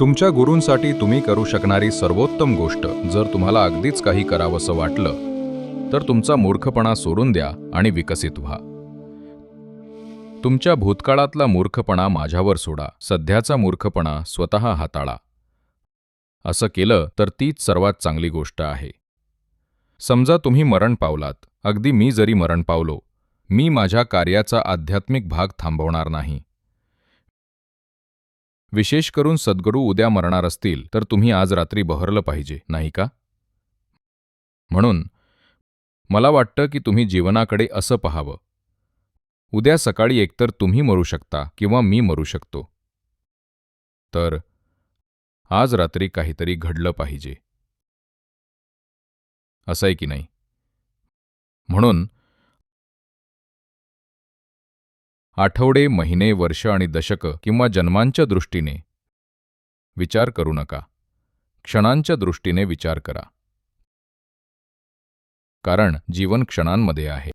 तुमच्या गुरूंसाठी तुम्ही करू शकणारी सर्वोत्तम गोष्ट जर तुम्हाला अगदीच काही करावंसं वाटलं तर तुमचा मूर्खपणा सोडून द्या आणि विकसित व्हा. तुमच्या भूतकाळातला मूर्खपणा माझ्यावर सोडा. सध्याचा मूर्खपणा स्वतः हाताळा. असं केलं तर तीच सर्वात चांगली गोष्ट आहे. समजा तुम्ही मरण पावलात. अगदी मी जरी मरण पावलो मी माझ्या कार्याचा आध्यात्मिक भाग थांबवणार नाही. विशेष करून सद्गुरू उद्या मरणार असतील तर तुम्ही आज रात्री बहरलं पाहिजे नाही का? म्हणून मला वाटतं की तुम्ही जीवनाकडे असं पाहावं. उद्या सकाळी एकतर तुम्ही मरू शकता किंवा मी मरू शकतो. तर आज रात्री काहीतरी घडलं पाहिजे. असं आहे की नाही? म्हणून आठवडे महिने वर्ष आणि दशकं किंवा जन्मांच्या दृष्टीने विचार करू नका. क्षणांच्या दृष्टीने विचार करा. कारण जीवन क्षणांमध्ये आहे.